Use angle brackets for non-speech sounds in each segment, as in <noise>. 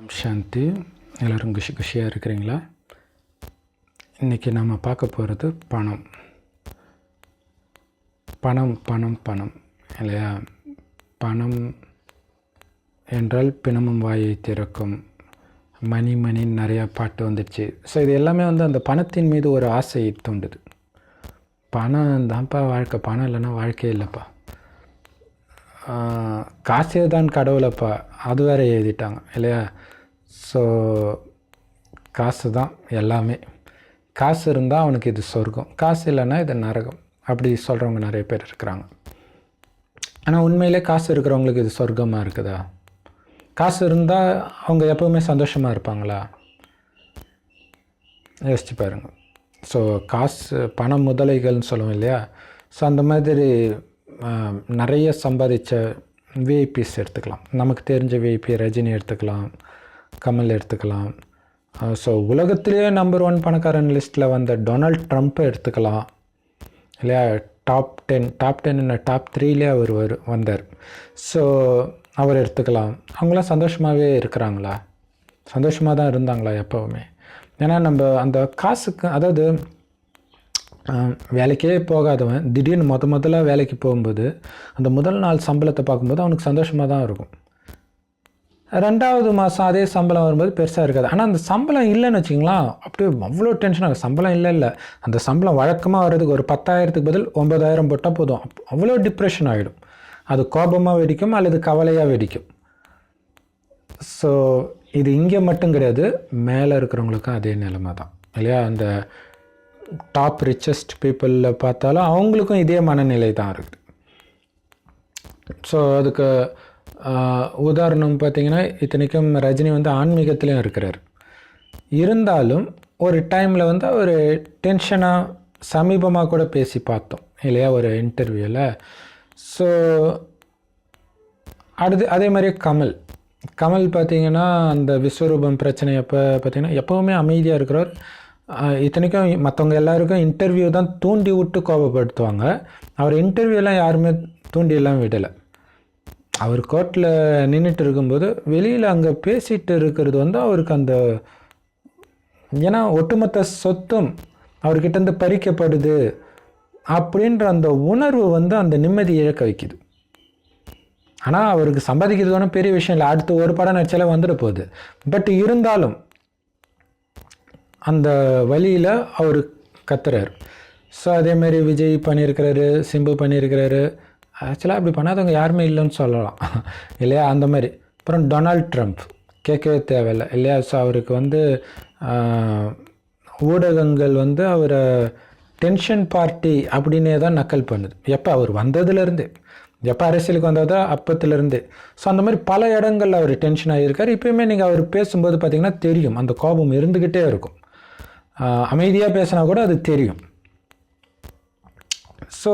ஓம் சாந்தி. எல்லோரும் குஷி குஷியாக இருக்கிறீங்களா? இன்றைக்கி நம்ம பார்க்க போகிறது பணம். பணம் பணம் பணம் இல்லையா? பணம் என்றால் பிணமும் வாயை திறக்கும். மணி மணின்னு நிறையா பாட்டு வந்துடுச்சு. ஸோ இது எல்லாமே வந்து அந்த பணத்தின் மீது ஒரு ஆசையை தூண்டுது. பணம் தான்ப்பா வாழ்க்கை. பணம் இல்லைன்னா வாழ்க்கையே இல்லைப்பா. காசே தான் கடவுளப்பா. அது வேற எழுதிட்டாங்க இல்லையா? ஸோ காசு தான் எல்லாமே. காசு இருந்தால் அவனுக்கு இது சொர்க்கம். காசு இல்லைன்னா இது நரகம். அப்படி சொல்கிறவங்க நிறைய பேர் இருக்கிறாங்க. ஆனால் உண்மையிலே காசு இருக்கிறவங்களுக்கு இது சொர்க்கமாக இருக்குதா? காசு இருந்தால் அவங்க எப்போவுமே சந்தோஷமாக இருப்பாங்களா? யோசிச்சு பாருங்கள் ஸோ காசு பணம் முதலைகள்னு சொல்லுவோம் இல்லையா? ஸோ அந்த மாதிரி நிறைய சம்பாதிச்ச விஐபிஸ் எடுத்துக்கலாம். நமக்கு தெரிஞ்ச விஐபி ரஜினி எடுத்துக்கலாம். கமல் எடுத்துக்கலாம். ஸோ உலகத்திலேயே நம்பர் ஒன் பணக்காரன் லிஸ்ட்டில் வந்த டொனால்ட் ட்ரம்ப்பை எடுத்துக்கலாம். இல்லையா? Top ten top ten top த்ரீலே அவர் வரு வந்தார். ஸோ அவர் எடுத்துக்கலாம். அவங்களாம் சந்தோஷமாகவே இருக்கிறாங்களா? சந்தோஷமாக தான் இருந்தாங்களா எப்போவுமே? ஏன்னா நம்ம அந்த காசுக்கு அதாவது வேலைக்கே போகாதவன் திடீர்னு முத முதல்ல வேலைக்கு போகும்போது அந்த முதல் நாள் சம்பளத்தை பார்க்கும்போது அவனுக்கு சந்தோஷமாக தான் இருக்கும். ரெண்டாவது மாதம் அதே சம்பளம் வரும்போது பெருசாக இருக்காது. ஆனால் அந்த சம்பளம் இல்லைன்னு வச்சிங்களேன் அப்படியே அவ்வளோ டென்ஷன் ஆகும் சம்பளம் இல்லை இல்லை. அந்த சம்பளம் வழக்கமாக வர்றதுக்கு ஒரு பத்தாயிரத்துக்கு பதில் ஒன்பதாயிரம் போட்டால் போதும். அவ்வளோ டிப்ரெஷன் ஆகிடும் அது கோபமாக வெடிக்கும் அல்லது கவலையாக வெடிக்கும். ஸோ இது இங்கே மட்டும் கிடையாது. மேலே இருக்கிறவங்களுக்கும் அதே நிலைமை தான். இல்லையா? அந்த டாப் ரிச்சஸ்ட் பீப்புளில் பார்த்தாலும் அவங்களுக்கும் இதே மனநிலை தான் இருக்குது. ஸோ அதுக்கு உதாரணம் பார்த்திங்கன்னா இத்தனைக்கும் ரஜினி வந்து ஆன்மீகத்திலையும் இருக்கிறார். இருந்தாலும் ஒரு டைமில் வந்து ஒரு டென்ஷனாக சமீபமாக கூட பேசி பார்த்தோம் இல்லையா ஒரு இன்டர்வியூவில் ஸோ அடுத்து அதே மாதிரி கமல். கமல் பார்த்தீங்கன்னா அந்த விஸ்வரூபம் பிரச்சனை அப்போ பார்த்தீங்கன்னா எப்போவுமே அமைதியாக இருக்கிறவர். இத்தனைக்கும் மற்றவங்க எல்லாருக்கும் இன்டர்வியூ தான் தூண்டி விட்டு கோபப்படுத்துவாங்க. அவர் இன்டர்வியூலாம் யாருமே தூண்டியெல்லாம் விடலை. அவர் கோர்ட்டில் நின்றுட்டு இருக்கும்போது வெளியில் அங்கே பேசிகிட்டு இருக்கிறது வந்து அவருக்கு அந்த ஏன்னா ஒட்டுமொத்த சொத்தும் அவர்கிட்டேருந்து பறிக்கப்படுது அப்படின்ற அந்த உணர்வு வந்து அந்த நிம்மதி இழக்க வைக்குது. ஆனால் அவருக்கு சம்பாதிக்கிறது ஒன்றும் பெரிய விஷயம் இல்லை. அடுத்து ஒரு படம் நடிச்சாலே வந்துட போகுது. பட் இருந்தாலும் அந்த வழியில் அவர் கத்துறாரு. ஸோ அதேமாரி விஜய் பண்ணியிருக்கிறாரு சிம்பு பண்ணியிருக்கிறாரு. ஆக்சுவலாக அப்படி பண்ணாதவங்க யாருமே இல்லைன்னு சொல்லலாம். <laughs> இல்லையா? அந்த மாதிரி. அப்புறம் டொனால்ட் ட்ரம்ப் கேட்கவே தேவையில்லை. இல்லையா? ஸோ அவருக்கு வந்து ஊடகங்கள் வந்து அவரை டென்ஷன் பார்ட்டி அப்படின்னே தான் நக்கல் பண்ணுது. எப்போ? அவர் வந்ததுலேருந்து. எப்போ? அரசியலுக்கு வந்ததோ? அப்பத்துலேருந்து. ஸோ அந்த மாதிரி பல இடங்களில் அவர் டென்ஷன் ஆகியிருக்கார். இப்போயுமே நீங்கள் அவர் பேசும்போது பார்த்திங்கன்னா தெரியும். அந்த கோபம் இருந்துக்கிட்டே இருக்கும். அமைதியாக பேசினா கூட அது தெரியும். ஸோ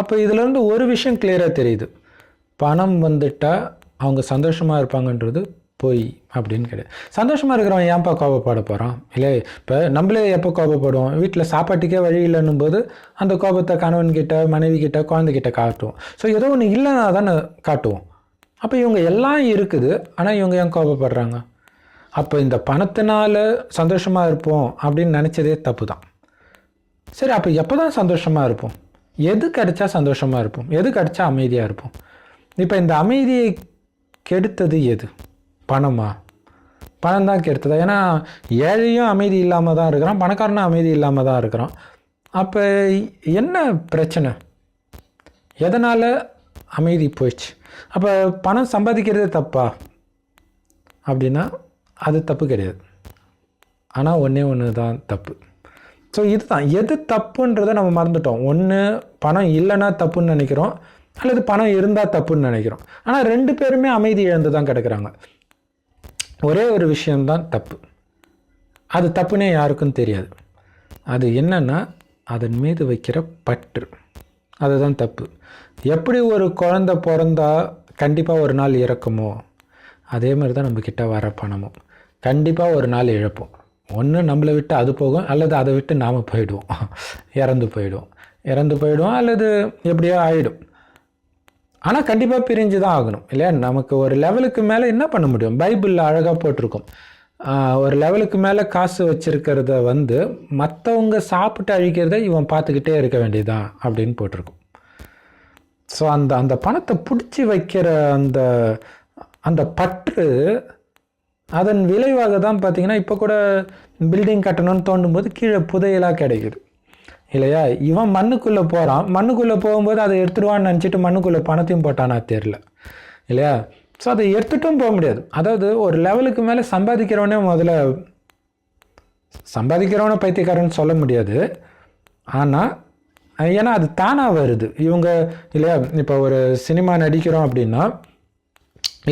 அப்போ இதிலேருந்து ஒரு விஷயம் கிளியராக தெரியுது. பணம் வந்துட்டால் அவங்க சந்தோஷமாக இருப்பாங்கன்றது பொய் அப்படின்னு கிடையாது. சந்தோஷமாக இருக்கிறவன் ஏன்ப்பா கோபப்பட போகிறான் இல்லை இப்போ நம்மளே எப்போ கோபப்படுவோம்? வீட்டில் சாப்பாட்டுக்கே வழி இல்லைன்னும் போது அந்த கோபத்தை கணவன் மனைவிக்கிட்ட குழந்தைகிட்ட காட்டுவோம். ஸோ ஏதோ ஒன்று இல்லைன்னா தானே காட்டுவோம். அப்போ இவங்க எல்லாம் இருக்குது ஆனால் இவங்க ஏன் கோபப்படுறாங்க? அப்போ இந்த பணத்தினால சந்தோஷமாக இருப்போம் அப்படின்னு நினச்சதே தப்பு தான் சரி அப்போ எப்போ தான் சந்தோஷமாக இருப்போம்? எது கிடைச்சா சந்தோஷமாக இருப்போம்? எது கிடைச்சா அமைதியாக இருப்போம்? இப்போ இந்த அமைதியை கெடுத்தது எது? பணமா? பணம் தான் கெடுத்ததா? ஏன்னா ஏழையும் அமைதி இல்லாமல் தான் இருக்கிறான் பணக்காரனும் அமைதி இல்லாமல் தான் இருக்கிறான். அப்போ என்ன பிரச்சனை? எதனால் அமைதி போயிடுச்சு? அப்போ பணம் சம்பாதிக்கிறதே தப்பா? அப்படின்னா அது தப்பு கிடையாது. ஆனால் ஒன்றே ஒன்று தான் தப்பு. ஸோ இதுதான். எது தப்புன்றதை நம்ம மறந்துட்டோம். ஒன்று பணம் இல்லைன்னா தப்புன்னு நினைக்கிறோம். அல்லது பணம் இருந்தால் தப்புன்னு நினைக்கிறோம். ஆனால் ரெண்டு பேருமே அமைதி இழந்து தான் கிடக்குறாங்க. ஒரே ஒரு விஷயம்தான் தப்பு. அது தப்புனே யாருக்கும் தெரியாது. அது என்னன்னா அதன் மீது வைக்கிற பற்று. அதுதான் தப்பு. எப்படி ஒரு குழந்தை பிறந்தா கண்டிப்பாக ஒரு நாள் இறக்குமோ அதே மாதிரி தான் நம்மக்கிட்ட வர பணமும். கண்டிப்பாக ஒரு நாள் இழப்போம். ஒன்று நம்மளை விட்டு அது போகும் அல்லது அதை விட்டு நாம் போயிடுவோம். இறந்து போயிடுவோம். இறந்து போயிடுவோம் அல்லது எப்படியோ ஆகிடும் ஆனால் கண்டிப்பாக பிரிஞ்சு தான் ஆகணும் இல்லையா? நமக்கு ஒரு லெவலுக்கு மேலே என்ன பண்ண முடியும்? பைபிளில் அழகாக போட்டிருக்கும். ஒரு லெவலுக்கு மேலே காசு வச்சுருக்கிறத வந்து மற்றவங்க சாப்பிட்டு அழிக்கிறத இவன் பார்த்துக்கிட்டே இருக்க வேண்டியதான் அப்படின்னு போட்டிருக்கும். ஸோ அந்த அந்த பணத்தை பிடிச்சி வைக்கிற அந்த அந்த பற்று அதன் விளைவாக தான் பார்த்தீங்கன்னா இப்போ கூட பில்டிங் கட்டணும்னு தோண்டும் போது கீழே புதையலாக கிடைக்குது. இல்லையா? இவன் மண்ணுக்குள்ளே போகிறான் மண்ணுக்குள்ளே போகும்போது அதை எடுத்துடுவான்னு நினச்சிட்டு மண்ணுக்குள்ளே பணத்தையும் போட்டானா தெரில இல்லையா? ஸோ அதை எடுத்துட்டும் போக முடியாது. அதாவது ஒரு லெவலுக்கு மேலே சம்பாதிக்கிறவனே முதல்ல சம்பாதிக்கிறவனை பைத்தியக்காரன் சொல்ல முடியாது. ஆனால் ஏன்னா அது தானாக வருது. இவங்க இல்லையா? இப்போ ஒரு சினிமா நடிக்கிறோம் அப்படின்னா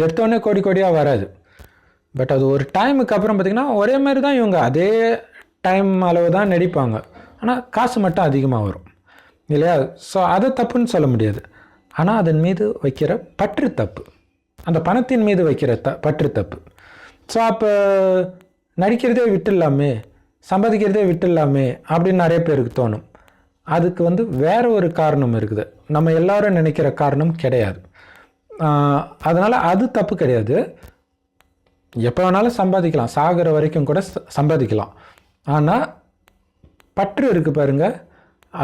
எடுத்தோடனே கோடி கோடியாக வராது. பட் அது ஒரு டைமுக்கு அப்புறம் பார்த்திங்கன்னா ஒரே மாதிரி தான் இவங்க. அதே டைம் அளவு தான் நடிப்பாங்க. ஆனால் காசு மட்டும் அதிகமாக வரும். இல்லையா? ஸோ அதை தப்புன்னு சொல்ல முடியாது. ஆனால் அதன் மீது வைக்கிற பற்று தப்பு. அந்த பணத்தின் மீது வைக்கிற த பற்று தப்பு. ஸோ அப்போ நடிக்கிறதே விட்டுடலாமே? சம்பாதிக்கிறதே விட்டுடலாமே? அப்படின்னு நிறைய பேருக்கு தோணும். அதுக்கு வந்து வேற ஒரு காரணம் இருக்குது. நம்ம எல்லாரும் நினைக்கிற காரணம் கிடையாது. அதனால் அது தப்பு கிடையாது. எப்போ வேணாலும் சம்பாதிக்கலாம். சாகிற வரைக்கும் கூட சம்பாதிக்கலாம். ஆனால் பற்று இருக்குது பாருங்க.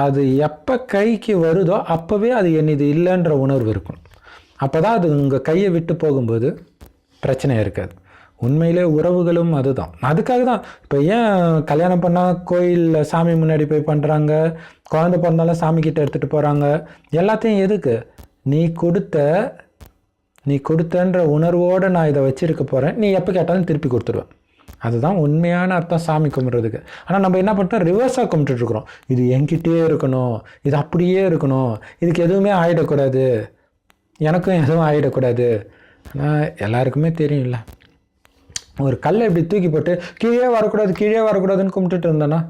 அது எப்போ கைக்கு வருதோ அப்போவே அது என்னது இல்லைன்ற உணர்வு இருக்கும். அப்போ தான் அது உங்கள் கையை விட்டு போகும்போது பிரச்சனை இருக்காது. உண்மையிலே உறவுகளும் அதுதான். அதுக்காக தான். இப்போ ஏன் கல்யாணம் பண்ணால் கோயிலில் சாமி முன்னாடி போய் பண்ணுறாங்க குழந்தை பிறந்தாலும் சாமிக்கிட்ட எடுத்துகிட்டு போகிறாங்க எல்லாத்தையும் எதுக்கு? நீ கொடுத்த நீ கொடுத்தன்ற உணர்வோடு நான் இதை வச்சிருக்க போகிறேன் நீ எப்போ கேட்டாலும் திருப்பி கொடுத்துருவேன் அதுதான் உண்மையான அர்த்தம் சாமி கும்பிட்றதுக்கு. ஆனால் நம்ம என்ன பண்ணுறோம் ரிவர்ஸாக கும்பிட்டுருக்குறோம் இது என்கிட்டயே இருக்கணும். இது அப்படியே இருக்கணும். இதுக்கு எதுவுமே ஆகிடக்கூடாது எனக்கும் எதுவும் ஆகிடக்கூடாது ஆனால் எல்லாருக்குமே தெரியும்ல. ஒரு கல்லை இப்படி தூக்கி போட்டு கீழே வரக்கூடாது கீழே வரக்கூடாதுன்னு கும்பிட்டுட்டு இருந்தேன்னா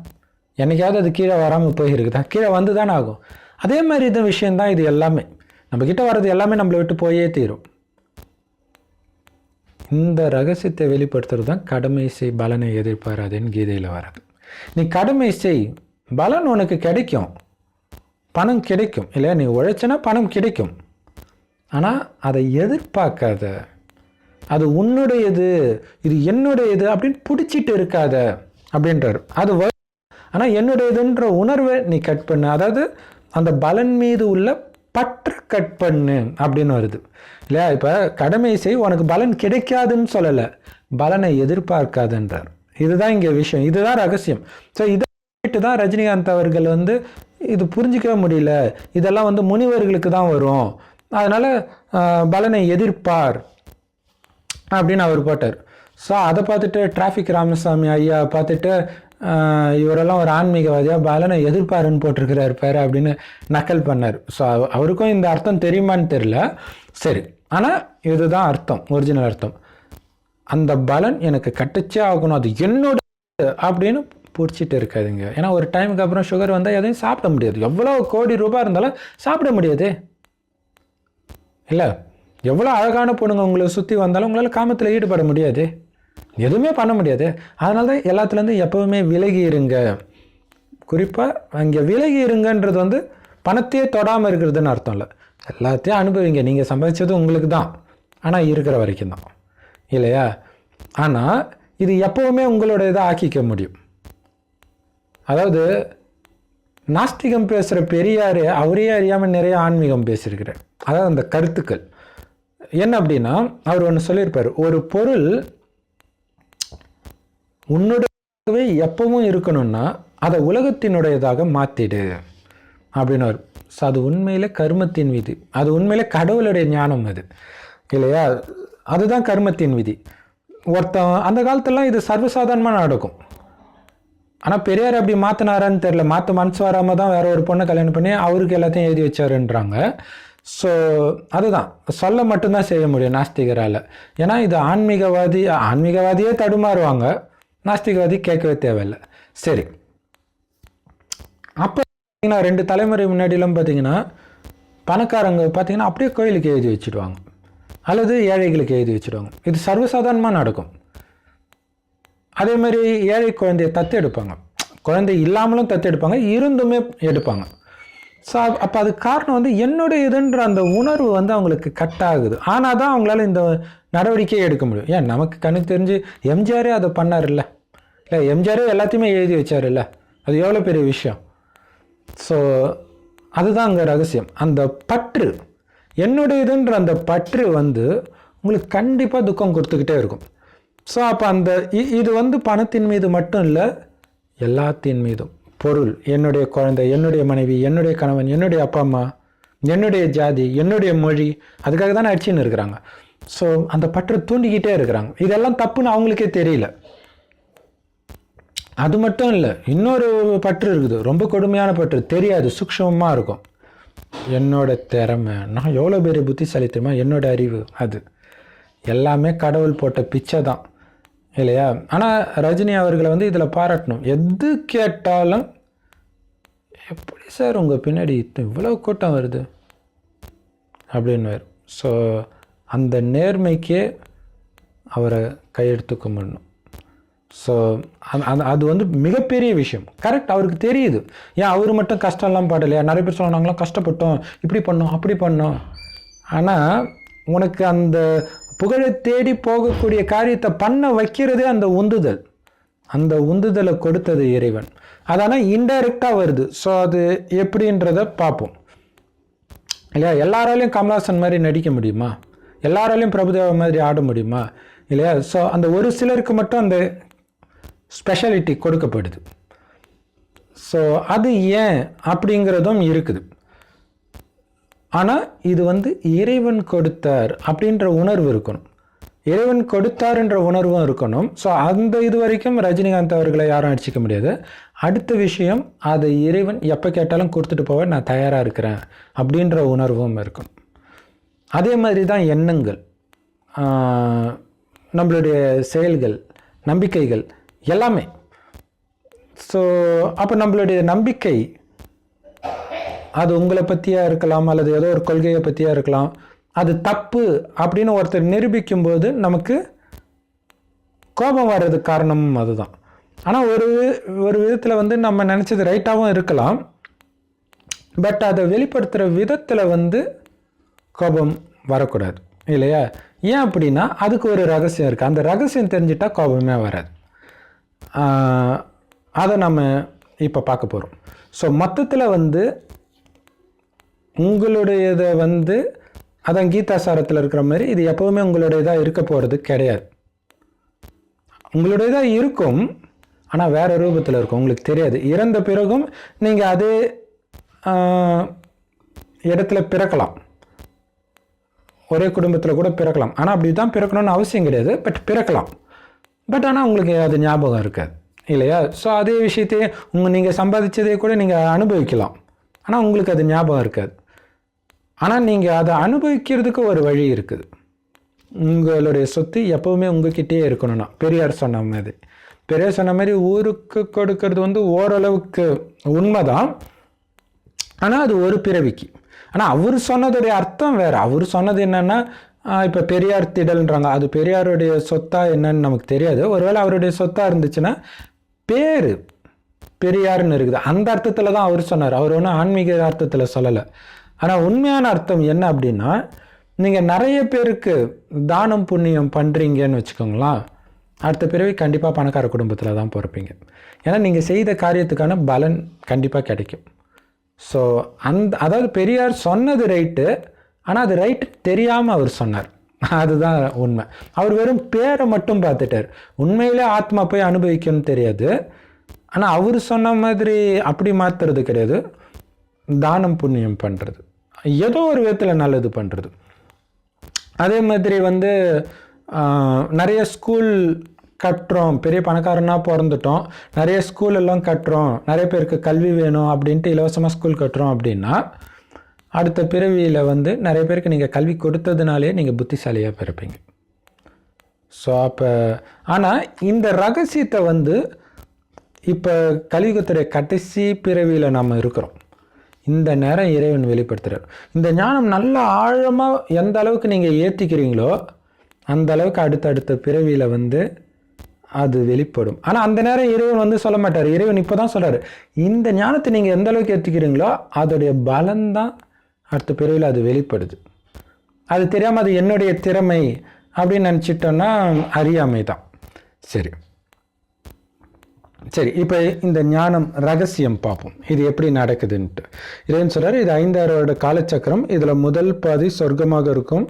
என்றைக்காவது அது கீழே வராமல் போயிருக்குதா கீழே வந்து தானே ஆகும். அதே மாதிரி இந்த விஷயந்தான் இது எல்லாமே. நம்ம வர்றது எல்லாமே நம்மளை விட்டு போயே தீரும். இந்த ரகசியத்தை வெளிப்படுத்துறது தான் கடமை செய் பலனை எதிர்பாராதுன்னு கீதையில் வராது நீ கடமை செய் பலன் உனக்கு கிடைக்கும். பணம் கிடைக்கும். இல்லை நீ உழைச்சின்னா பணம் கிடைக்கும். ஆனால் அதை எதிர்பார்க்காத அது உன்னுடையது இது என்னுடையது அப்படின்னு பிடிச்சிட்டு இருக்காத அப்படின்றார். அது ஆனால் என்னுடையதுன்ற உணர்வை நீ கட் பண்ண. அதாவது அந்த பலன் மீது உள்ள பற்று கட் பண்ணு அப்படின்னு வருது. இல்லையா? இப்போ கடமை செய் உனக்கு பலன் கிடைக்காதுன்னு சொல்லலை. பலனை எதிர்பார்க்காதுன்றார். இதுதான் இங்கே விஷயம். இதுதான் ரகசியம். ஸோ இதை விட்டு தான் ரஜினிகாந்த் அவர்கள் வந்து இது புரிஞ்சிக்கவே முடியல. இதெல்லாம் வந்து முனிவர்களுக்கு தான் வரும். அதனால் பலனை எதிர்ப்பார் அப்படின்னு அவர் போட்டார். ஸோ அதை பார்த்துட்டு டிராஃபிக் ராமசாமி ஐயா பார்த்துட்டு இவரெல்லாம் ஒரு ஆன்மீகவாதியாக பலனை எதிர்ப்பாருன்னு போட்டிருக்கிறார் பேர் அப்படின்னு நக்கல் பண்ணார். ஸோ அவருக்கும் இந்த அர்த்தம் தெரியுமான்னு தெரில சரி ஆனால் இதுதான் அர்த்தம் ஒரிஜினல் அர்த்தம். அந்த பலன் எனக்கு கட்டுச்சே ஆகணும் அது என்னோட அப்படின்னு பிடிச்சிட்டு இருக்காதுங்க. ஏன்னா ஒரு டைமுக்கு அப்புறம் சுகர் வந்தால் எதையும் சாப்பிட முடியாது. எவ்வளோ கோடி ரூபாய் இருந்தாலும் சாப்பிட முடியாது. இல்லை எவ்வளோ அழகான பொண்ணுங்க உங்களை சுற்றி வந்தாலும் உங்களால் காமத்தில் ஈடுபட முடியாது. எதுவுமே பண்ண முடியாது. அதனால தான் எல்லாத்துலேருந்து எப்போவுமே விலகி இருங்க. குறிப்பாக அங்கே விலகி இருங்கன்றது வந்து பணத்தையே தொடாமல் இருக்கிறதுன்னு அர்த்தம் இல்லை. எல்லாத்தையும் அனுபவிங்க. நீங்கள் சம்பாதிச்சது உங்களுக்கு தான். ஆனால் இருக்கிற வரைக்கும் தான். இல்லையா? ஆனால் இது எப்போவுமே உங்களோட இதை ஆக்கிக்க முடியும். அதாவது நாஸ்திகம் பேசுகிற பெரியார் அவரே அறியாமல் நிறைய ஆன்மீகம் பேசியிருக்கிறார். அதாவது அந்த கருத்துக்கள். என்ன அப்படின்னா அவர் ஒன்று சொல்லியிருப்பார். ஒரு பொருள் உன்னுடையவே எப்பவும் இருக்கணும்னா அதை உலகத்தினுடையதாக மாற்றிடு அப்படின்னு ஸோ அது உண்மையில் கர்மத்தின் விதி. அது உண்மையில் கடவுளுடைய ஞானம் அது. இல்லையா? அதுதான் கர்மத்தின் விதி. ஒருத்தன் அந்த காலத்திலலாம் இது சர்வசாதாரணமாக நடக்கும். ஆனால் பெரியார் அப்படி மாற்றினாரான்னு தெரில மாற்ற மனசு வராமல் தான் வேற ஒரு பொண்ணை கல்யாணம் பண்ணி அவருக்கு எல்லாத்தையும் எழுதி வச்சாருன்றாங்க. ஸோ அதுதான். சொல்ல மட்டும்தான் செய்ய முடியும் நாஸ்திகரால். ஏன்னா இது ஆன்மீகவாதி ஆன்மீகவாதியே தடுமாறுவாங்க. நாஸ்திகவாதி கேட்கவே தேவையில்லை. சரி. அப்போ பார்த்தீங்கன்னா ரெண்டு தலைமுறை முன்னாடிலாம் பார்த்தீங்கன்னா பணக்காரங்க பார்த்தீங்கன்னா அப்படியே கோயிலுக்கு எழுதி வச்சுடுவாங்க. அல்லது ஏழைகளுக்கு எழுதி வச்சுடுவாங்க. இது சர்வசாதாரணமாக நடக்கும். அதே மாதிரி ஏழை குழந்தைய தத்து எடுப்பாங்க. குழந்தை இல்லாமலும் தத்து எடுப்பாங்க இருந்துமே எடுப்பாங்க. ஸோ அப்போ அது காரணம் வந்து என்னுடைய இதுன்ற அந்த உணர்வு வந்து அவங்களுக்கு கட் ஆகுது. ஆனால் தான் அவங்களால இந்த நடவடிக்கையை எடுக்க முடியும். ஏன் நமக்கு கண்ணுக்கு தெரிஞ்சு எம்ஜிஆரே அதை பண்ணார் இல்லை இல்லை எம்ஜிஆரே எல்லாத்தையுமே எழுதி வச்சாருல்ல? அது எவ்வளோ பெரிய விஷயம்? ஸோ அதுதான் அங்கே ரகசியம். அந்த பற்று என்னுடையதுன்ற அந்த பற்று வந்து உங்களுக்கு கண்டிப்பாக துக்கம் கொடுத்துக்கிட்டே இருக்கும். ஸோ அப்போ அந்த இ- இது வந்து பணத்தின் மீது மட்டும் இல்லை எல்லாத்தின் மீதும். பொருள் என்னுடைய குழந்தை என்னுடைய மனைவி என்னுடைய கணவன் என்னுடைய அப்பா அம்மா என்னுடைய ஜாதி என்னுடைய மொழி அதுக்காக தானே அடிச்சுன்னு இருக்கிறாங்க. ஸோ அந்த பற்றை தூண்டிக்கிட்டே இருக்கிறாங்க. இதெல்லாம் தப்புன்னு அவங்களுக்கே தெரியல. அது மட்டும் இல்லை இன்னொரு பற்று இருக்குது. ரொம்ப கொடுமையான பற்று. தெரியாது சூக்ஷ்மமாக இருக்கும். என்னோட திறமை நான் எவ்வளோ பெரிய புத்திசாலி தெரியுமா என்னோட அறிவு அது. எல்லாமே கடவுள் போட்ட பிச்சை தான் இல்லையா? ஆனால் ரஜினி அவர்களை வந்து இதில் பாராட்டணும். எது கேட்டாலும் எப்படி சார் உங்கள் பின்னாடி இவ்வளோ கூட்டம் வருது? அப்படின்னு ஸோ அந்த நேர்மைக்கே அவரை கையெடுத்து கும்பிடணும். ஸோ அது வந்து மிகப்பெரிய விஷயம். கரெக்ட் அவருக்கு தெரியுது. ஏன் அவர் மட்டும் கஷ்டம்லாம் படலையா? நிறைய பேர் சொன்னாங்களாம் கஷ்டப்பட்டோம். இப்படி பண்ணோம் அப்படி பண்ணோம். ஆனால் உனக்கு அந்த புகழை தேடி போகக்கூடிய காரியத்தை பண்ண வைக்கிறதே அந்த உந்துதல். அந்த உந்துதலை கொடுத்தது இறைவன். அதனால் இன்டைரக்டாக வருது. ஸோ அது எப்படின்றத பார்ப்போம். இல்லையா? எல்லாராலையும் கமல்ஹாசன் மாதிரி நடிக்க முடியுமா? எல்லாராலையும் பிரபுதேவா மாதிரி ஆட முடியுமா? இல்லையா? ஸோ அந்த ஒரு சிலருக்கு மட்டும் அந்த ஸ்பெஷாலிட்டி கொடுக்கப்படுது. ஸோ அது ஏன் அப்படிங்கிறதும் இருக்குது. ஆனால் இது வந்து இறைவன் கொடுத்தார் அப்படின்ற உணர்வு இருக்கணும். இறைவன் கொடுத்தாருன்ற உணர்வும் இருக்கணும். ஸோ அந்த இது வரைக்கும் ரஜினிகாந்த் அவர்களை யாரும் அடிச்சிக்க முடியாது. அடுத்த விஷயம் அதை இறைவன் எப்போ கேட்டாலும் கொடுத்துட்டு போக நான் தயாராக இருக்கிறேன் அப்படின்ற உணர்வும் இருக்கும். அதே மாதிரி தான் எண்ணங்கள் நம்மளுடைய செயல்கள் நம்பிக்கைகள் எல்லாமே. ஸோ அப்போ நம்மளுடைய நம்பிக்கை அது உங்களை பற்றியாக இருக்கலாம் அல்லது ஏதோ ஒரு கொள்கையை பற்றியாக இருக்கலாம் அது தப்பு அப்படின்னு ஒருத்தர் நிரூபிக்கும் போது நமக்கு கோபம் வர்றதுக்கு காரணமும் அதுதான். ஆனால் ஒரு வி- ஒரு விதத்தில் வந்து நம்ம நினச்சது ரைட்டாகவும் இருக்கலாம். பட் அதை வெளிப்படுத்துகிற விதத்தில் வந்து கோபம் வரக்கூடாது. இல்லையா? ஏன் அப்படின்னா அதுக்கு ஒரு ரகசியம் இருக்குது அந்த ரகசியம் தெரிஞ்சிட்டா கோபமே வராது. அதை நம்ம இப்போ பார்க்க போகிறோம் ஸோ மொத்தத்தில் வந்து உங்களுடையதை வந்து அதான் கீதா சாரத்தில் இருக்கிற மாதிரி இது எப்போவுமே உங்களுடையதாக இருக்க போகிறது கிடையாது. உங்களுடையதாக இருக்கும் ஆனால் வேறு ரூபத்தில் இருக்கும் உங்களுக்கு தெரியாது. இறந்த பிறகும் நீங்கள் அதே இடத்துல பிறக்கலாம். ஒரே குடும்பத்தில் கூட பிறக்கலாம். ஆனால் அப்படி தான் பிறக்கணும்னு அவசியம் கிடையாது பட் பிறக்கலாம். பட் ஆனால் உங்களுக்கு அது ஞாபகம் இருக்காது. இல்லையா? ஸோ அதே விஷயத்தையே உங்கள் நீங்கள் சம்பாதிச்சதே கூட நீங்கள் அனுபவிக்கலாம். ஆனால் உங்களுக்கு அது ஞாபகம் இருக்காது. ஆனால் நீங்கள் அதை அனுபவிக்கிறதுக்கு ஒரு வழி இருக்குது. உங்களுடைய சொத்து எப்போவுமே உங்ககிட்டயே இருக்கணும்னா பெரியார் சொன்ன மாதிரி. பெரியார் சொன்ன மாதிரி ஊருக்கு கொடுக்கறது வந்து ஓரளவுக்கு உண்மைதான். ஆனால் அது ஒரு பிறவிக்கு. ஆனால் அவர் சொன்னதுடைய அர்த்தம் வேறு. அவர் சொன்னது என்னென்னா இப்போ பெரியார் திடல்ன்றாங்க. அது பெரியாருடைய சொத்தா என்னன்னு நமக்கு தெரியாது. ஒருவேளை அவருடைய சொத்தா இருந்துச்சுன்னா பேர் பெரியார்னு இருக்குது. அந்த அர்த்தத்தில் தான் அவர் சொன்னார். அவர் ஒன்றும் ஆன்மீக அர்த்தத்தில் சொல்லலை. ஆனால் உண்மையான அர்த்தம் என்ன அப்படின்னா நீங்கள் நிறைய பேருக்கு தானம் புண்ணியம் பண்ணுறீங்கன்னு வச்சுக்கோங்களேன். அடுத்த பிறவி கண்டிப்பாக பணக்கார குடும்பத்தில் தான் பிறப்பீங்க. ஏன்னா நீங்கள் செய்த காரியத்துக்கான பலன் கண்டிப்பாக கிடைக்கும். ஸோ அந்த அதாவது பெரியார் சொன்னது ரைட்டு ஆனால் அது ரைட் தெரியாமல் அவர் சொன்னார். அதுதான் உண்மை. அவர் வெறும் பேரை மட்டும் பார்த்துட்டார். உண்மையிலே ஆத்மா போய் அனுபவிக்கணும்னு தெரியாது. ஆனால் அவர் சொன்ன மாதிரி அப்படி மாற்றுறது கிடையாது. தானம் புண்ணியம் பண்ணுறது ஏதோ ஒரு விதத்தில் நல்லது பண்ணுறது அதே மாதிரி வந்து நிறைய ஸ்கூல் கட்டுறோம். பெரிய பணக்காரனாக பிறந்துட்டோம். நிறைய ஸ்கூல் எல்லாம் கட்டுறோம். நிறைய பேருக்கு கல்வி வேணும் அப்படின்ட்டு இலவசமாக ஸ்கூல் கட்டுறோம் அப்படின்னா அடுத்த பிறவியில் வந்து நிறைய பேருக்கு நீங்கள் கல்வி கொடுத்ததுனாலே நீங்கள் புத்திசாலியாக பிறப்பீங்க. ஸோ அப்போ ஆனால் இந்த ரகசியத்தை வந்து இப்போ கலியுகத்துடைய கடைசி பிறவியில் நம்ம இருக்கிறோம். இந்த நேரம் இறைவன் வெளிப்படுத்துகிறார் இந்த ஞானம் நல்லா ஆழமாக எந்த அளவுக்கு நீங்கள் ஏற்றிக்கிறீங்களோ அந்த அளவுக்கு அடுத்தடுத்த பிறவியில் வந்து அது வெளிப்படும். ஆனால் அந்த நேரம் இறைவன் வந்து சொல்ல மாட்டார். இறைவன் இப்போ தான் சொல்கிறார் இந்த ஞானத்தை நீங்கள் எந்த அளவுக்கு ஏற்றுக்கிறீங்களோ அதோடைய பலன்தான் அடுத்த பிறவியில் அது வெளிப்படுது. அது தெரியாமல் அது என்னுடைய திறமை அப்படின்னு நினச்சிட்டோன்னா அறியாமை தான் சரி. சரி இப்போ இந்த ஞானம் ரகசியம் பார்ப்போம். இது எப்படி நடக்குதுன்ட்டு. இதுன்னு சொல்கிறார் இது ஐந்தாறோட காலச்சக்கரம். இதில் முதல் பாதி சொர்க்கமாக இருக்கும்.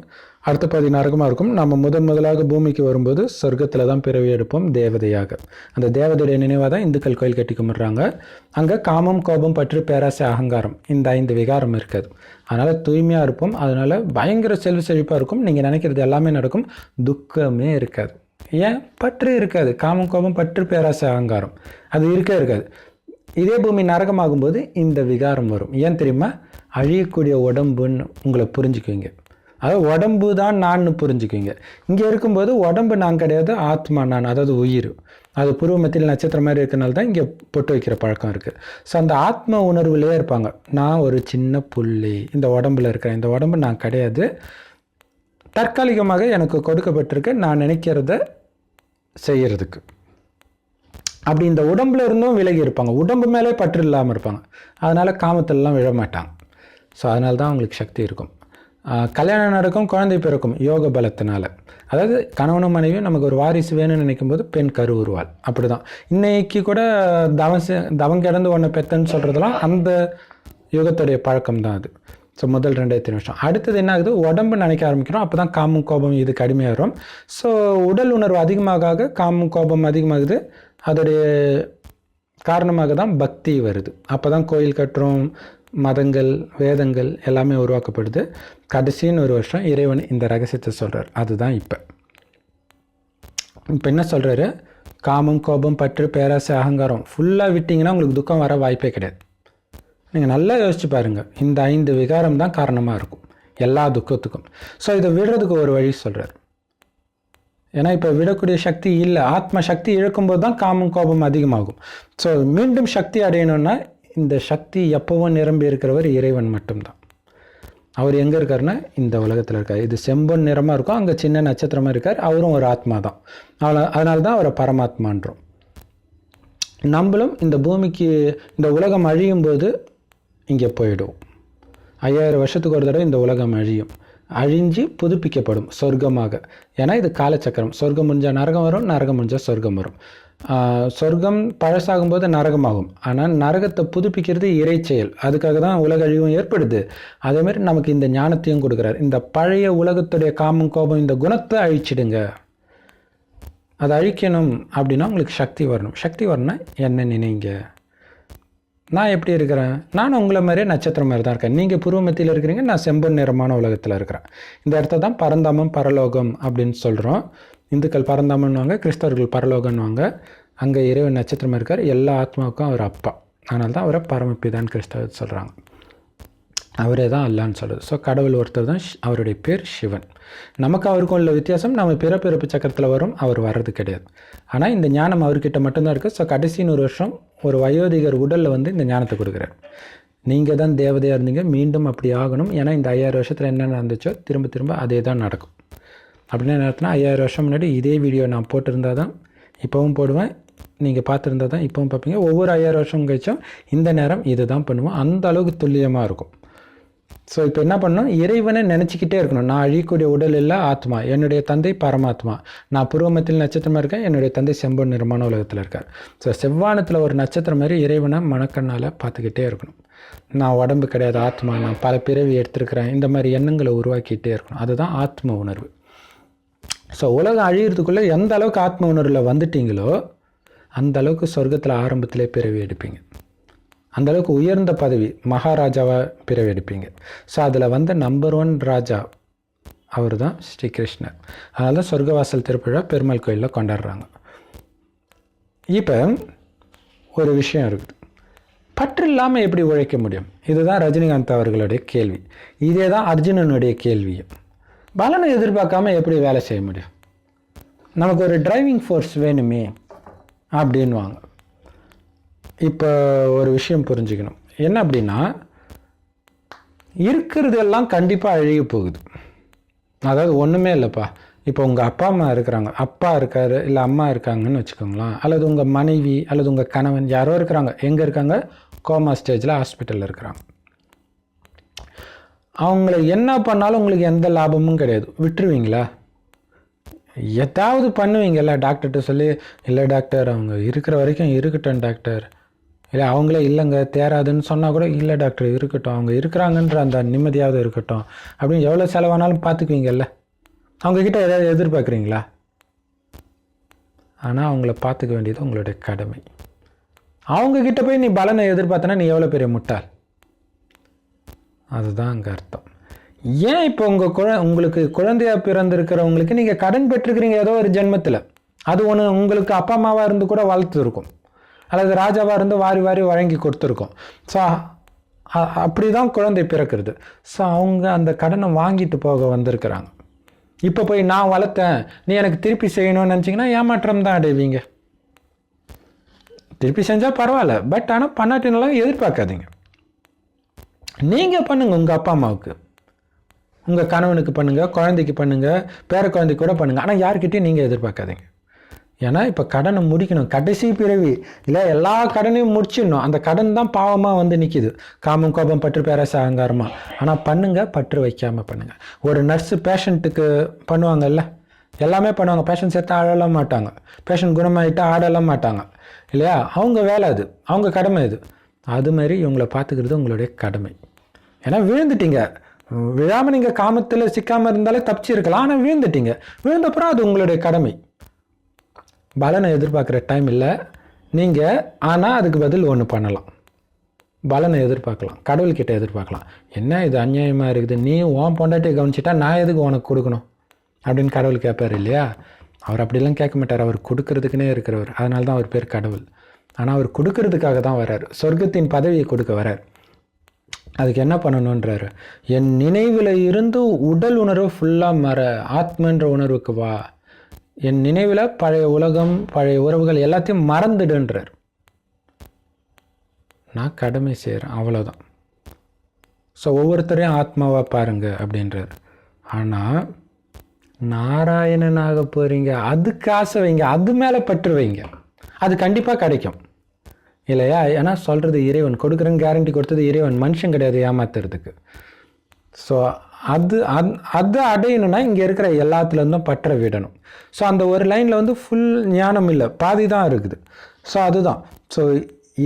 அடுத்த பாதி நரகமாக இருக்கும். நம்ம முதன் முதலாக பூமிக்கு வரும்போது சொர்க்கத்தில் தான் பிறவி எடுப்போம் தேவதையாக. அந்த தேவதையுடைய நினைவாக தான் இந்துக்கள் கோயில் கட்டி கும்பிட்றாங்க. அங்கே காமம் கோபம் பற்று பேராசை அகங்காரம் இந்த ஐந்து விகாரம் இருக்காது. அதனால் தூய்மையாக இருப்போம். அதனால் பயங்கர செல்வ செழிப்பாக இருக்கும். நீங்கள் நினைக்கிறது எல்லாமே நடக்கும். துக்கமே இருக்காது. ஏன்? பற்று இருக்காது. காமம் கோபம் பற்று பேராசை அகங்காரம். அது இருக்கே இருக்காது. இதே பூமி நரகமாகும்போது இந்த விகாரம் வரும். ஏன் தெரியுமா? அழியக்கூடிய உடம்புன்னு உங்களை புரிஞ்சுக்குவீங்க. அதாவது உடம்பு தான் நான் புரிஞ்சுக்குவீங்க. இங்கே இருக்கும்போது உடம்பு நான் கிடையாது ஆத்மா நான் அதாவது உயிர். அது பூர்வ மத்தியில் நட்சத்திரம் மாதிரி இருக்கனால தான் இங்கே பொட்டு வைக்கிற பழக்கம் இருக்குது ஸோ அந்த ஆத்ம உணர்வுலேயே இருப்பாங்க. நான் ஒரு சின்ன புள்ளி இந்த உடம்புல இருக்கிறேன் இந்த உடம்பு நான் கிடையாது. தற்காலிகமாக எனக்கு கொடுக்கப்பட்டிருக்கு நான் நினைக்கிறத செய்கிறதுக்கு அப்படி இந்த உடம்புல இருந்தும் விலகி இருப்பாங்க. உடம்பு மேலே பற்று இல்லாமல் இருப்பாங்க. அதனால் காமத்திலலாம் விழ மாட்டாங்க. ஸோ அதனால தான் அவங்களுக்கு சக்தி இருக்கும். கல்யாணம் நடக்கும் குழந்தை பிறக்கும் யோக பலத்தினால. அதாவது கணவனும் மனைவியும் நமக்கு ஒரு வாரிசு வேணும்னு நினைக்கும் போது பெண் கரு உருவாள். அப்படி தான் இன்னைக்கு கூட தவம் செ- தவம் கிடந்து ஒன்று பெத்தன்னு சொல்கிறதெல்லாம் அந்த யுகத்துடைய பழக்கம் தான் அது. ஸோ முதல் ரெண்டாயிரத்தி நிமிஷம் அடுத்தது என்ன ஆகுது? உடம்பு நினைக்க ஆரம்பிக்கிறோம். அப்போ தான் காமம் கோபம் இது கடுமையாகிறோம் ஸோ உடல் உணர்வு அதிகமாக ஆக காமம் கோபம் அதிகமாகுது. அதோடைய காரணமாக தான் பக்தி வருது. அப்போ தான் கோயில் கட்டுறோம் மதங்கள் வேதங்கள் எல்லாமே உருவாக்கப்படுது. கடைசின்னு ஒரு வருஷம் இறைவன் இந்த ரகசியத்தை சொல்கிறார் அதுதான் இப்போ. இப்போ என்ன சொல்கிறாரு காமம் கோபம் பற்று பேராசை அகங்காரம் ஃபுல்லாக விட்டிங்கன்னா உங்களுக்கு துக்கம் வர வாய்ப்பே கிடையாது. நீங்கள் நல்லா யோசிச்சு பாருங்கள் இந்த ஐந்து விகாரம் தான் காரணமாக இருக்கும். எல்லா துக்கத்துக்கும். ஸோ இதை விடுறதுக்கு ஒரு வழி சொல்கிறார் ஏன்னா இப்போ விடக்கூடிய சக்தி இல்லை. ஆத்ம சக்தி இழக்கும்போது தான் காமம் கோபம் அதிகமாகும். ஸோ மீண்டும் சக்தி அடையணும்னா இந்த சக்தி எப்பவும் நிரம்பி இருக்கிறவர் இறைவன் மட்டும்தான். அவர் எங்கே இருக்காருன்னா இந்த உலகத்தில் இருக்கார். இது செம்பொன் நிறமாக இருக்கும் அங்கே சின்ன நட்சத்திரமாக இருக்கார். அவரும் ஒரு ஆத்மா தான் அவளை அதனால தான் அவரை பரமாத்மான்றோம். நம்மளும் இந்த பூமிக்கு இந்த உலகம் அழியும் போது இங்கே போயிடுவோம். ஐயாயிரம் வருஷத்துக்கு ஒரு தடவை இந்த உலகம் அழியும். அழிஞ்சு புதுப்பிக்கப்படும் சொர்க்கமாக. ஏன்னா இது காலச்சக்கரம். சொர்க்கம் முடிஞ்சால் நரகம் வரும் நரகம் முடிஞ்சால் சொர்க்கம் வரும். சொர்க்கம் பழசாகும்போது நரகமாகும். ஆனால் நரகத்தை புதுப்பிக்கிறது இறை செயல் அதுக்காக தான் உலக அழிவும் ஏற்படுது அதேமாதிரி நமக்கு இந்த ஞானத்தையும் கொடுக்குறாரு. இந்த பழைய உலகத்துடைய காமம் கோபம் இந்த குணத்தை அழிச்சிடுங்க. அதை அழிக்கணும் அப்படின்னா உங்களுக்கு சக்தி வரணும். சக்தி வரணும்னா என்ன நினைங்க. நான் எப்படி இருக்கிறேன்? நான் உங்களை மாதிரியே நட்சத்திரம் மாதிரி தான் இருக்கேன். நீங்கள் புருவமத்தியில் இருக்கிறீங்க நான் செம்பன் நிறமான உலகத்தில் இருக்கிறேன். இந்த இடத்த தான் பரந்தாமம் பரலோகம் அப்படின்னு சொல்கிறோம் இந்துக்கள் பரந்தாமன்வாங்க கிறிஸ்தவர்கள் பரலோகம்னுவாங்க அங்கே இறைவன் நட்சத்திரம் இருக்கார். எல்லா ஆத்மாவுக்கும் அவர் அப்பா. அதனால தான் அவரை பரமப்பிதான் கிறிஸ்தவர் சொல்கிறாங்க அவரே தான் அல்லான்னு சொல்லுது ஸோ கடவுள் ஒருத்தர் தான் ஷ்- அவருடைய பேர் சிவன். நமக்கு அவருக்கும் உள்ள வித்தியாசம் நம்ம பிறப்பிறப்பு சக்கரத்தில் வரும் அவர் வர்றது கிடையாது. ஆனால் இந்த ஞானம் அவர்கிட்ட மட்டும்தான் இருக்குது ஸோ கடைசி நூறு வருஷம் ஒரு வயோதிகர் உடலில் வந்து இந்த ஞானத்தை கொடுக்குறாரு. நீங்கள் தான் தேவதையாக இருந்தீங்க மீண்டும் அப்படி ஆகணும். ஏன்னா இந்த ஐயாயிரம் வருஷத்தில் என்ன நடந்துச்சோ திரும்ப திரும்ப அதே தான் நடக்கும். அப்படின்னு என்ன ஐயாயிரம் வருஷம் முன்னாடி இதே வீடியோ நான் போட்டிருந்தால் தான் இப்போவும் போடுவேன். நீங்கள் பார்த்துருந்தா தான் இப்போவும் பார்ப்பீங்க. ஒவ்வொரு ஐயாயிரம் வருஷம் கழிச்சும் இந்த நேரம் இது தான் பண்ணுவோம். அந்த அளவுக்கு துல்லியமாக இருக்கும். ஸோ இப்போ என்ன பண்ணணும்? இறைவனை நினச்சிக்கிட்டே இருக்கணும். நான் அழியக்கூடிய உடல் இல்லை ஆத்மா. என்னுடைய தந்தை பரமாத்மா. நான் பூர்வமத்தில் நட்சத்திரமாக இருக்கேன். என்னுடைய தந்தை செம்பொன் நிறமான உலகத்தில் இருக்கார். ஸோ செவ்வானத்தில் ஒரு நட்சத்திரம் மாதிரி இறைவனை மனக்கண்ணால் பார்த்துக்கிட்டே இருக்கணும். நான் உடம்பு கிடையாது ஆத்மா. நான் பல பிறவி எடுத்திருக்கிறேன். இந்த மாதிரி எண்ணங்களை உருவாக்கிட்டே இருக்கணும். அதுதான் ஆத்ம உணர்வு. ஸோ உலகம் அழியிறதுக்குள்ளே எந்த அளவுக்கு ஆத்ம உணர்வில் வந்துட்டீங்களோ அந்த அளவுக்கு சொர்க்கத்தில் ஆரம்பத்திலே பிறவி எடுப்பீங்க. அந்தளவுக்கு உயர்ந்த பதவி மகாராஜாவாக பிறவி எடுப்பீங்க. ஸோ அதில் வந்த நம்பர் ஒன் ராஜா அவர் தான் ஸ்ரீகிருஷ்ணர் அதனால தான் சொர்க்கவாசல் திருப்பிழா பெருமாள் கோயிலில் கொண்டாடுறாங்க. இப்போ ஒரு விஷயம் இருக்குது பற்று இல்லாமல் எப்படி உழைக்க முடியும்? இதுதான் ரஜினிகாந்த் அவர்களுடைய கேள்வி. இதே தான் அர்ஜுனனுடைய கேள்வியும். பலனை எதிர்பார்க்காம எப்படி வேலை செய்ய முடியும்? நமக்கு ஒரு டிரைவிங் ஃபோர்ஸ் வேணுமே அப்படின்வாங்க இப்போ ஒரு விஷயம் புரிஞ்சுக்கணும். என்ன அப்படின்னா இருக்கிறது எல்லாம் கண்டிப்பாக அழுகி போகுது. அதாவது ஒன்றுமே இல்லைப்பா. இப்போ உங்கள் அப்பா அம்மா இருக்கிறாங்க. அப்பா இருக்காரு இல்லை அம்மா இருக்காங்கன்னு வச்சுக்கோங்களேன். அல்லது உங்கள் மனைவி அல்லது உங்கள் கணவன் யாரோ இருக்கிறாங்க. எங்கே இருக்காங்க? கோமா ஸ்டேஜில் ஹாஸ்பிட்டலில் இருக்கிறாங்க. அவங்கள என்ன பண்ணாலும் உங்களுக்கு எந்த லாபமும் கிடையாது. விட்டுருவீங்களா? ஏதாவது பண்ணுவீங்கல்ல டாக்டர்கிட்ட சொல்லி இல்லை டாக்டர் அவங்க இருக்கிற வரைக்கும் இருக்கட்டும் டாக்டர். இல்லை அவங்களே இல்லைங்க தேராதுன்னு சொன்னால் கூட இல்லை டாக்டர் இருக்கட்டும். அவங்க இருக்கிறாங்கன்ற அந்த நிம்மதியாவது இருக்கட்டும். அப்படின்னு எவ்வளோ செலவானாலும் பார்த்துக்குவீங்கல்ல அவங்கக்கிட்ட ஏதாவது எதிர்பார்க்குறீங்களா? ஆனால் அவங்கள பார்த்துக்க வேண்டியது உங்களுடைய கடமை. அவங்கக்கிட்ட போய் நீ பலனை எதிர்பார்த்தனா நீ எவ்வளோ பெரிய முட்டாள்? அதுதான் அங்கே அர்த்தம். ஏன் இப்போ உங்கள் குழ உங்களுக்கு குழந்தையா பிறந்திருக்கிறவங்களுக்கு நீங்கள் கடன் பெற்றுக்கிறீங்க ஏதோ ஒரு ஜென்மத்தில்? அது ஒன்று உங்களுக்கு அப்பா அம்மாவாக இருந்து கூட வளர்த்துருக்கும். அல்லது ராஜாவாக இருந்து வாரி வாரி வழங்கி கொடுத்துருக்கோம். ஸோ அப்படி தான் குழந்தை பிறக்கிறது. ஸோ அவங்க அந்த கடனை வாங்கிட்டு போக வந்திருக்கிறாங்க. இப்போ போய் நான் வளர்த்தேன் நீ எனக்கு திருப்பி செய்யணும்னு நினச்சிங்கன்னா ஏமாற்றம் தான் அடைவீங்க. திருப்பி செஞ்சால் பரவாயில்ல பட் ஆனால் பண்ணாட்டினாலும் எதிர்பார்க்காதீங்க. நீங்கள் பண்ணுங்கள் உங்கள் அப்பா அம்மாவுக்கு. உங்கள் கணவனுக்கு பண்ணுங்கள் குழந்தைக்கு பண்ணுங்கள் பேர குழந்தைக்கு கூட பண்ணுங்கள் ஆனால் யார்கிட்டையும் நீங்கள் எதிர்பார்க்காதீங்க. ஏன்னா இப்போ கடனை முடிக்கணும். கடைசி பிறவி. இல்லை எல்லா கடனையும் முடிச்சிடணும். அந்த கடன் தான் பாவமாக வந்து நிற்கிது காமம் கோபம் பற்று பேரச அகங்காரமாக ஆனால் பண்ணுங்கள் பற்று வைக்காமல் பண்ணுங்கள் ஒரு நர்ஸு பேஷண்ட்டுக்கு பண்ணுவாங்கல்ல? எல்லாமே பண்ணுவாங்க. பேஷண்ட் சேர்த்து ஆடலாம் மாட்டாங்க. பேஷண்ட் குணமாயிட்டு ஆடலாம் மாட்டாங்க. இல்லையா? அவங்க வேலை அது. அவங்க கடமை இது அது மாதிரி இவங்களை பார்த்துக்கிறது உங்களுடைய கடமை. ஏன்னா விழுந்துட்டீங்க. விழாமல் நீங்கள் காமத்தில் சிக்காமல் இருந்தாலே தப்பிச்சிருக்கலாம். ஆனால் விழுந்துட்டீங்க. விழுந்தப்புறம் அது உங்களுடைய கடமை. பலனை எதிர்பார்க்குற டைம் இல்லை. நீங்கள் ஆனால் அதுக்கு பதில் ஒன்று பண்ணலாம். பலனை எதிர்பார்க்கலாம். கடவுள்கிட்ட எதிர்பார்க்கலாம். என்ன இது அநியாயமாக இருக்குது? நீ உன் பொண்டாட்டியை கவனிச்சிட்டா நான் எதுக்கு உனக்கு கொடுக்கணும்? அப்படின்னு கடவுள் கேட்பார் இல்லையா? அவர் அப்படிலாம் கேட்க மாட்டார். அவர் கொடுக்கறதுக்குனே இருக்கிறவர். அதனால தான் அவர் பேர் கடவுள். ஆனால் அவர் கொடுக்கறதுக்காக தான் வரார். சொர்க்கத்தின் பதவியை கொடுக்க வரார். அதுக்கு என்ன பண்ணணுன்றாரு என் நினைவில் இருந்து உடல் உணர்வு ஃபுல்லாக மற ஆத்மன்ற உணர்வுக்கு வா. என் நினைவில் பழைய உலகம் பழைய உறவுகள் எல்லாத்தையும் மறந்துடுன்றார். நான் கடமை செய்கிறேன் அவ்வளோதான் ஸோ ஒவ்வொருத்தரையும் ஆத்மாவாக பாருங்கள் அப்படின்றார். ஆனால் நாராயணனாக போகிறீங்க அதுக்கு ஆசை வைங்க அது மேலே பற்று வைங்க. அது கண்டிப்பாக கிடைக்கும். இல்லையா? ஏன்னா சொல்கிறது இறைவன் கொடுக்குறேன்னு கேரண்டி கொடுத்தது இறைவன் மனுஷன் கிடையாது ஏமாத்துறதுக்கு. ஸோ அது அந் அதை அடையணும்னா இங்கே இருக்கிற எல்லாத்துலேருந்தும் பற்ற விடணும். ஸோ அந்த ஒரு லைனில் வந்து ஃபுல் ஞானம் இல்லை. பாதி தான் இருக்குது. ஸோ அதுதான். ஸோ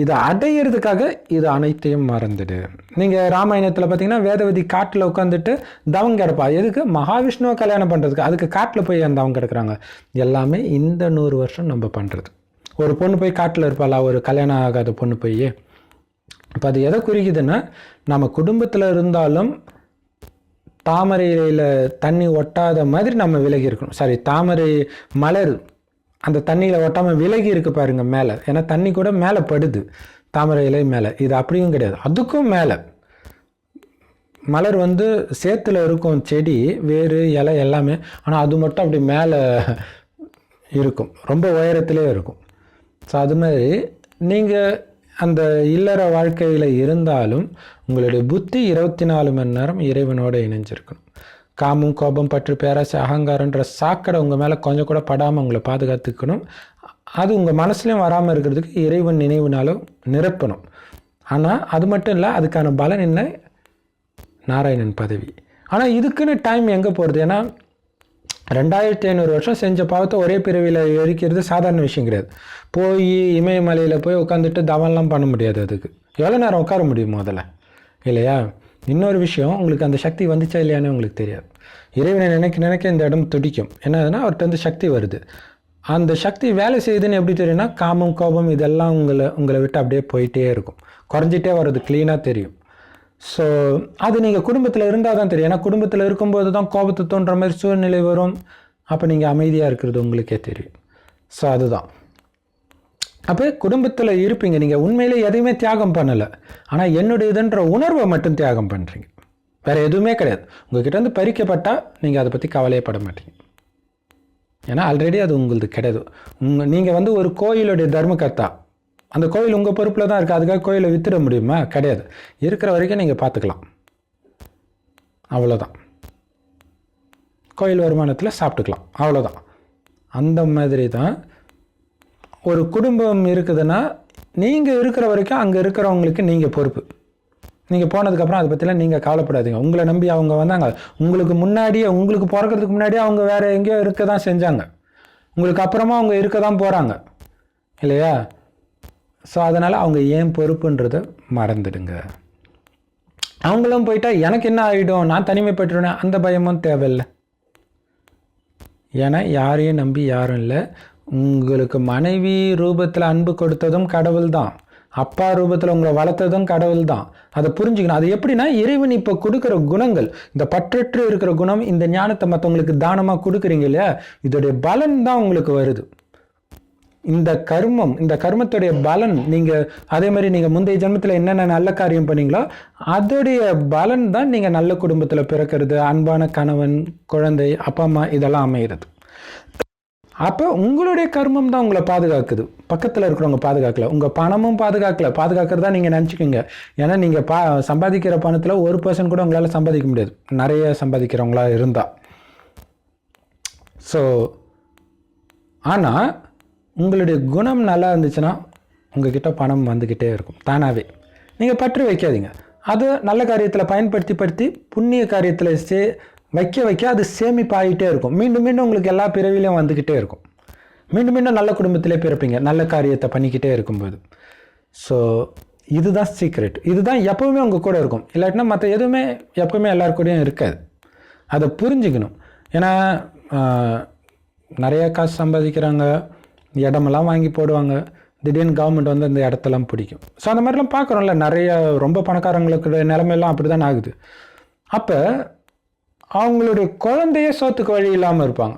இதை அடையிறதுக்காக இது அனைத்தையும் மறந்துடு. நீங்கள் ராமாயணத்தில் பார்த்தீங்கன்னா வேதவதி காட்டில் உட்காந்துட்டு தவம் கிடப்பா. எதுக்கு? மகாவிஷ்ணுவை கல்யாணம் பண்ணுறதுக்கு அதுக்கு காட்டில் போய் அந்த தவம் கிடக்குறாங்க? எல்லாமே இந்த நூறு வருஷம் நம்ம பண்ணுறது ஒரு பொண்ணு போய் காட்டில் இருப்பாளா? ஒரு கல்யாணம் ஆகாத பொண்ணு போய். இப்போ அது எதை குறிக்குதுன்னா நம்ம குடும்பத்தில் இருந்தாலும் தாமரை இலையில் தண்ணி ஒட்டாத மாதிரி நம்ம விலகி இருக்கணும். சாரி தாமரை மலர் அந்த தண்ணியில் ஒட்டாமல் விலகி இருக்கு பாருங்கள் மேலே. ஏன்னா தண்ணி கூட மேலே படுது தாமரை இலை மேலே. இது அப்படியும் கிடையாது. அதுக்கும் மேலே. மலர் வந்து சேத்துல இருக்கும் செடி வேறு இலை எல்லாமே. ஆனால் அது மட்டும் அப்படி மேலே இருக்கும். ரொம்ப உயரத்திலே இருக்கும். ஸோ அது மாதிரி நீங்கள் அந்த இல்லற வாழ்க்கையில் இருந்தாலும் உங்களுடைய புத்தி இருபத்தி நாலு மணி நேரம் இறைவனோடு இணைஞ்சிருக்கணும். காமம் கோபம் பற்று பேராசை அகங்காரன்ற சாக்கடை உங்கள் மேலே கொஞ்சம் கூட படாமல் உங்களை பாதுகாத்துக்கணும். அது உங்கள் மனசுலையும் வராமல் இருக்கிறதுக்கு இறைவன் நினைவுனாலும் நிரப்பணும். ஆனால் அது மட்டும் இல்லை அதுக்கான பலன் என்ன? நாராயணன் பதவி. ஆனால் இதுக்குன்னு டைம் எங்கே போகிறது ஏன்னா ரெண்டாயிரத்தி ஐநூறு வருஷம் செஞ்ச பாவத்தை ஒரே பிறவியில் எரிக்கிறது சாதாரண விஷயம் கிடையாது. போய் இமயமலையில் போய் உட்காந்துட்டு தவம்லாம் பண்ண முடியாது அதுக்கு. எவ்வளோ நேரம் உட்கார முடியும் முதல்ல இல்லையா? இன்னொரு விஷயம் உங்களுக்கு அந்த சக்தி வந்துச்சா இல்லையான்னு உங்களுக்கு தெரியாது. இறைவனை நினைக்க நினைக்க இந்த இடம் துடிக்கும். என்னதுன்னா அவர்கிட்ட வந்து சக்தி வருது. அந்த சக்தி வேலை செய்யுதுன்னு எப்படி தெரியும்னா காமம் கோபம் இதெல்லாம் உங்களை உங்களை விட்டு அப்படியே போயிட்டே இருக்கும். குறைஞ்சிட்டே வர்றது க்ளீனாக தெரியும். ஸோ அது நீங்கள் குடும்பத்தில் இருந்தால் தான் தெரியும். ஏன்னா குடும்பத்தில் இருக்கும்போது தான் கோபத்தை தோன்ற மாதிரி சூழ்நிலை வரும். அப்போ நீங்கள் அமைதியாக இருக்கிறது உங்களுக்கே தெரியும். ஸோ அதுதான். அப்போ குடும்பத்தில் இருப்பீங்க. நீங்கள் உண்மையிலே எதையுமே தியாகம் பண்ணலை. ஆனால் என்னுடையதுன்ற உணர்வை மட்டும் தியாகம் பண்ணுறீங்க வேறு எதுவுமே கிடையாது. உங்ககிட்ட வந்து பறிக்கப்பட்டால் நீங்கள் அதை பற்றி கவலையப்பட மாட்டீங்க. ஏன்னா ஆல்ரெடி அது உங்களது கிடையாது. உங்கள் நீங்கள் வந்து ஒரு கோயிலுடைய தர்மகர்த்தா. அந்த கோயில் உங்கள் பொறுப்பில் தான் இருக்குது அதுக்காக கோயிலை வித்துட முடியுமா? கிடையாது. இருக்கிற வரைக்கும் நீங்கள் பார்த்துக்கலாம். அவ்வளோதான் கோயில் வருமானத்தில் சாப்பிட்டுக்கலாம். அவ்வளோதான் அந்த மாதிரி தான் ஒரு குடும்பம் இருக்குதுன்னா நீங்கள் இருக்கிற வரைக்கும் அங்கே இருக்கிறவங்களுக்கு நீங்கள் பொறுப்பு. நீங்கள் போனதுக்கப்புறம் அதை பற்றிலாம் நீங்கள் கவலைப்படாதீங்க. உங்களை நம்பி அவங்க வந்தாங்க. உங்களுக்கு முன்னாடியே உங்களுக்கு பிறக்கிறதுக்கு முன்னாடியே அவங்க வேறு எங்கேயோ இருக்க தான் செஞ்சாங்க. உங்களுக்கு அப்புறமா அவங்க இருக்க தான் போகிறாங்க இல்லையா? ஸோ அதனால் அவங்க ஏன் பொறுப்புன்றதை மறந்துடுங்க. அவங்களும் போயிட்டா எனக்கு என்ன ஆகிடும் நான் தனிமைப்பட்டுருவேன்? அந்த பயமும் தேவையில்லை. ஏன்னா யாரையும் நம்பி யாரும் இல்லை. உங்களுக்கு மனைவி ரூபத்தில் அன்பு கொடுத்ததும் கடவுள் தான் அப்பா ரூபத்தில் உங்களை வளர்த்ததும் கடவுள் தான் அதை புரிஞ்சுக்கணும். அது எப்படின்னா இறைவன் இப்போ கொடுக்குற குணங்கள் இந்த பற்றற்று இருக்கிற குணம் இந்த ஞானத்தை மற்றவங்களுக்கு தானமாக கொடுக்குறீங்க இல்லையா? இதோடைய பலன் தான் உங்களுக்கு வருது. இந்த கர்மம் இந்த கர்மத்துடைய பலன் நீங்கள் அதே மாதிரி நீங்கள் முந்தைய ஜென்மத்தில் என்னென்ன நல்ல காரியம் பண்ணீங்களோ அதோடைய பலன் தான் நீங்கள் நல்ல குடும்பத்தில் பிறக்கிறது அன்பான கணவன் குழந்தை அப்பா அம்மா இதெல்லாம் அமைகிறது அப்போ உங்களுடைய கர்மம் தான் உங்களை பாதுகாக்குது. பக்கத்தில் இருக்கிறவங்க பாதுகாக்கல. உங்கள் பணமும் பாதுகாக்கல. பாதுகாக்கிறதா நீங்கள் நினச்சிக்கோங்க. ஏன்னா நீங்கள் பா சம்பாதிக்கிற பணத்தில் ஒரு பர்சன்ட் கூட உங்களால் சம்பாதிக்க முடியாது. நிறைய சம்பாதிக்கிறவங்களா இருந்தால் ஸோ ஆனால் உங்களுடைய குணம் நல்லா இருந்துச்சுன்னா உங்ககிட்ட பணம் வந்துக்கிட்டே இருக்கும். தானாகவே நீங்கள் பற்று வைக்காதீங்க. அது நல்ல காரியத்தில் பயன்படுத்தி படுத்தி புண்ணிய காரியத்தில் சே வைக்க வைக்க அது சேமிப்பாகிட்டே இருக்கும். மீண்டும் மீண்டும் உங்களுக்கு எல்லா பிறவிலையும் வந்துக்கிட்டே இருக்கும். மீண்டும் மீண்டும் நல்ல குடும்பத்திலே பிறப்பீங்க. நல்ல காரியத்தை பண்ணிக்கிட்டே இருக்கும்போது. ஸோ இதுதான் சீக்ரெட் இதுதான் எப்போவுமே உங்கள் கூட இருக்கும். இல்லாட்டினா மற்ற எதுவுமே எப்பவுமே எல்லார் கூடயும் இருக்காது. அதை புரிஞ்சுக்கணும். ஏன்னா நிறையா காசு சம்பாதிக்கிறாங்க. இடமெல்லாம் வாங்கி போடுவாங்க. திடீர்னு கவர்மெண்ட் வந்து அந்த இடத்தெல்லாம் பிடிக்கும். ஸோ அந்த மாதிரிலாம் பார்க்குறோம்ல. நிறைய ரொம்ப பணக்காரங்களுக்கு நிலைமையெல்லாம் அப்படி தான் ஆகுது. அப்போ அவங்களுடைய குழந்தையே சோத்துக்கு வழி இல்லாமல் இருப்பாங்க.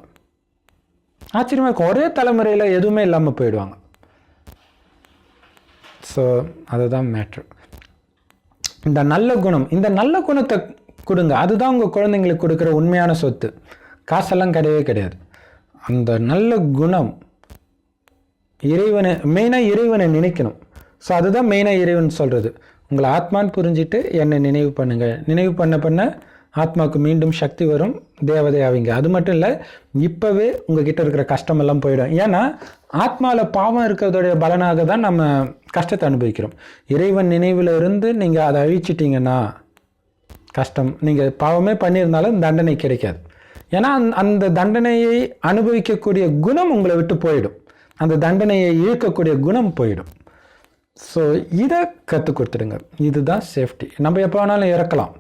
ஆச்சரியமாக இருக்கும். ஒரே தலைமுறையில் எதுவுமே இல்லாமல் போயிடுவாங்க. ஸோ அதுதான் மேட்ரு இந்த நல்ல குணம். இந்த நல்ல குணத்தை கொடுங்க. அதுதான் உங்கள் குழந்தைங்களுக்கு கொடுக்குற உண்மையான சொத்து. காசெல்லாம் கிடையவே கிடையாது. அந்த நல்ல குணம் இறைவனை மெயினாக இறைவனை நினைக்கணும். ஸோ அதுதான் மெயினாக இறைவன் சொல்கிறது உங்களை ஆத்மான்னு புரிஞ்சிட்டு என்னை நினைவு பண்ணுங்க. நினைவு பண்ண பண்ண ஆத்மாவுக்கு மீண்டும் சக்தி வரும் தேவதை ஆவீங்க அது மட்டும் இல்லை இப்போவே உங்ககிட்ட இருக்கிற கஷ்டமெல்லாம் போயிடும். ஏன்னா ஆத்மாவில் பாவம் இருக்கிறதோடைய பலனாக தான் நம்ம கஷ்டத்தை அனுபவிக்கிறோம். இறைவன் நினைவில் இருந்து நீங்கள் அதை அழிச்சிட்டிங்கன்னா கஷ்டம். நீங்கள் பாவமே பண்ணியிருந்தாலும் தண்டனை கிடைக்காது. ஏன்னா அந் அந்த தண்டனையை அனுபவிக்கக்கூடிய குணம் உங்களை விட்டு போயிடும். அந்த தண்டனையை இழுக்கக்கூடிய குணம் போயிடும். ஸோ இதை கற்றுக் கொடுத்துடுங்க இதுதான் சேஃப்டி நம்ம எப்போ வேணாலும் இறக்கலாம்.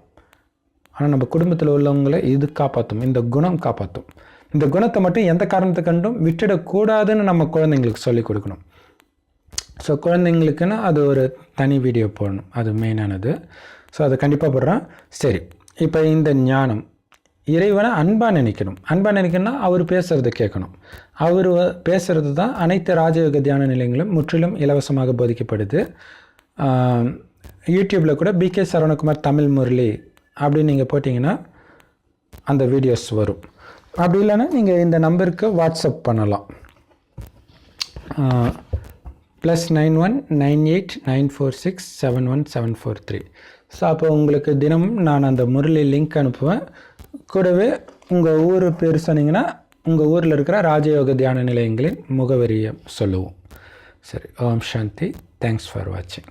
ஆனால் நம்ம குடும்பத்தில் உள்ளவங்களை இது காப்பாற்றும் இந்த குணம் காப்பாற்றும் இந்த குணத்தை மட்டும் எந்த காரணத்தை கண்டும் விட்டுடக்கூடாதுன்னு நம்ம குழந்தைங்களுக்கு சொல்லிக் கொடுக்கணும். ஸோ குழந்தைங்களுக்குன்னா அது ஒரு தனி வீடியோ போடணும். அது மெயினானது ஸோ அதை கண்டிப்பாக போடுறேன். சரி. இப்போ இந்த ஞானம். இறைவனை அன்பாக நினைக்கணும். அன்பாக நினைக்கணும்னா அவர் பேசுகிறத கேட்கணும். அவர் பேசுகிறது தான் அனைத்து ராஜயோக தியான நிலையங்களும் முற்றிலும் இலவசமாக போதிக்கப்படுது. யூடியூப்பில் கூட பிகே சரவணகுமார் தமிழ் முரளி அப்படின்னு நீங்கள் போட்டிங்கன்னா அந்த வீடியோஸ் வரும். அப்படி இல்லைன்னா நீங்கள் இந்த நம்பருக்கு வாட்ஸ்அப் பண்ணலாம். Plus nine one nine eight nine four six seven one seven four three so அப்போ உங்களுக்கு தினமும் நான் அந்த முரளி லிங்க் அனுப்புவேன். கூடவே உங்கள் ஊர் பேர் சொன்னீங்கன்னா உங்கள் ஊரில் இருக்கிற ராஜயோக தியான நிலையங்களின் முகவரியை சொல்லுவோம். சரி ஓம் சாந்தி. தேங்க்ஸ் ஃபார் வாட்சிங்